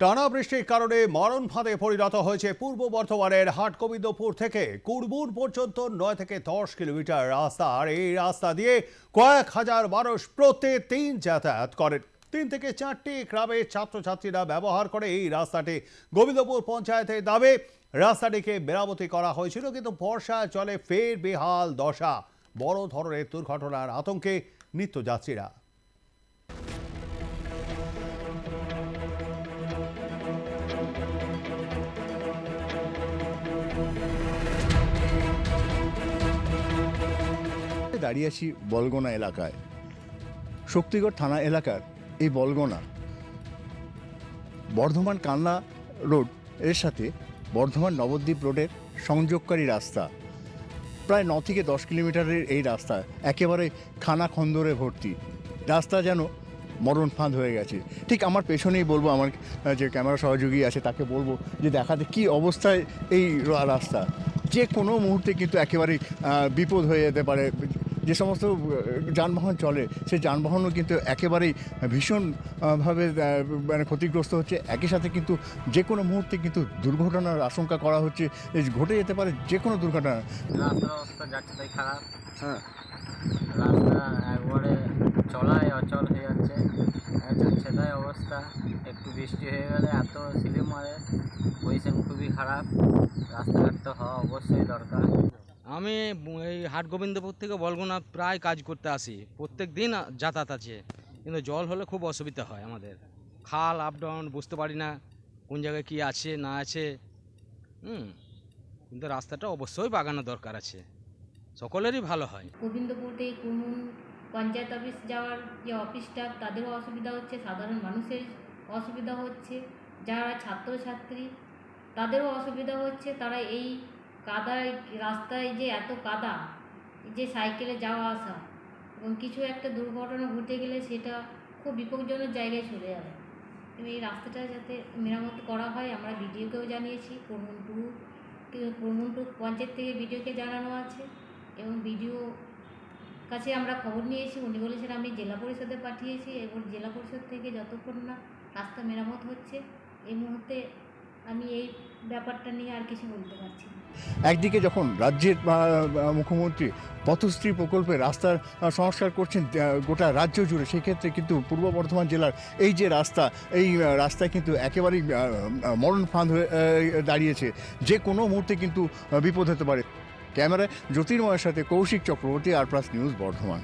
টানা বৃষ্টির কারণে মরণ ফাঁদে পরিণত হয়েছে পূর্ব বর্ধমানের হাটগোবিন্দপুর থেকে কুড়বুর পর্যন্ত নয় থেকে দশ কিলোমিটার রাস্তা। আর এই রাস্তা দিয়ে কয়েক হাজার মানুষ প্রতিদিন যাতায়াত করেন। তিন থেকে চারটি গ্রামের ছাত্রছাত্রীরা ব্যবহার করে এই রাস্তাটি গোবিন্দপুর পঞ্চায়েতের দাবে রাস্তাটিকে মেরামতি করা হয়েছিল, কিন্তু বর্ষা চলে ফের বেহাল দশা। বড় ধরনের দুর্ঘটনার আতঙ্কে নিত্যযাত্রীরা। দাঁড়িয়ে আছি বলগোনা এলাকায়। শক্তিগড় থানা এলাকার এই বলগোনা। বর্ধমান কান্না রোডের সাথে বর্ধমান নবদ্বীপ রোডের সংযোগকারী রাস্তা। প্রায় ন থেকে দশ কিলোমিটারের এই রাস্তা একেবারে খানা খন্দরে ভর্তি। রাস্তা যেন মরণ ফাঁদ হয়ে গেছে। ঠিক আমার পেছনেই বলব আমার, যে ক্যামেরা সহযোগী আছে তাকে বলব যে দেখাতে কি অবস্থায় এই রাস্তা। যে কোনো মুহূর্তে কিন্তু একেবারেই বিপদ হয়ে যেতে পারে। যে সমস্ত যানবাহন চলে সেই যানবাহনও কিন্তু একেবারেই ভীষণভাবে মানে ক্ষতিগ্রস্ত হচ্ছে। একই সাথে কিন্তু যে কোনো মুহূর্তে কিন্তু দুর্ঘটনার আশঙ্কা করা হচ্ছে। ঘটে যেতে পারে যে কোনো দুর্ঘটনা। রাস্তার অবস্থা যাচ্ছে তাই খারাপ। হ্যাঁ। রাস্তা একবারে চলায় অচল হয়ে যাচ্ছে। যাচ্ছে তাই অবস্থা। একটু বৃষ্টি হয়ে গেলে এত স্লিপ মারে পজিশন খুবই খারাপ। রাস্তাঘাট তো হওয়া অবশ্যই দরকার। আমি এই হাট গোবিন্দপুর থেকে বলগুনা প্রায় কাজ করতে আসি। প্রত্যেক দিন যাতায়াত আছে, কিন্তু জল হলে খুব অসুবিধা হয় আমাদের। খাল আপ ডাউন বুঝতে পারি না কোন জায়গায় কি আছে, না আছে। হুম, কিন্তু রাস্তাটা অবশ্যই বাগানো দরকার আছে। সকলেরই ভালো হয়। গোবিন্দপুর কুমুন পঞ্চায়েত অফিস যাওয়ার যে অফিসটা, তাদেরও অসুবিধা হচ্ছে, সাধারণ মানুষের অসুবিধা হচ্ছে। যারা ছাত্রছাত্রী, তাদেরও অসুবিধা হচ্ছে, তারা এই কাদায়, রাস্তায় যে এত কাদা যে সাইকেলে যাওয়া আসা, এবং কিছু একটা দুর্ঘটনা ঘটে গেলে সেটা খুব বিপজ্জনক জায়গায় চলে যাবে। এবং এই রাস্তাটা যাতে মেরামত করা হয়, আমরা বিডিওকেও জানিয়েছি কুরমুন টু কুরমুন টু পঞ্চায়েত থেকে বিডিওকে জানানো আছে, এবং বিডিও কাছে আমরা খবর নিয়েছি, উনি বলেছেন, আমি জেলা পরিষদে পাঠিয়েছি এবং জেলা পরিষদ থেকে যতক্ষণ না রাস্তা মেরামত হচ্ছে, এই মুহূর্তে আমি এই ব্যাপারটা নিয়ে আর কিছু বলতে পারছি একদিকে যখন রাজ্যের মুখ্যমন্ত্রী পথশ্রী প্রকল্পে রাস্তার সংস্কার করছেন গোটা রাজ্য জুড়ে, সেক্ষেত্রে কিন্তু পূর্ব বর্ধমান জেলার এই যে রাস্তা, এই রাস্তায় কিন্তু একেবারেই মরণ ফাঁদ হয়ে দাঁড়িয়েছে। যে কোনো মুহূর্তে কিন্তু বিপদ হতে পারে। ক্যামেরায় জ্যোতির্ময়ের সাথে Kaushik Chakraborty, R plus news Bardhaman.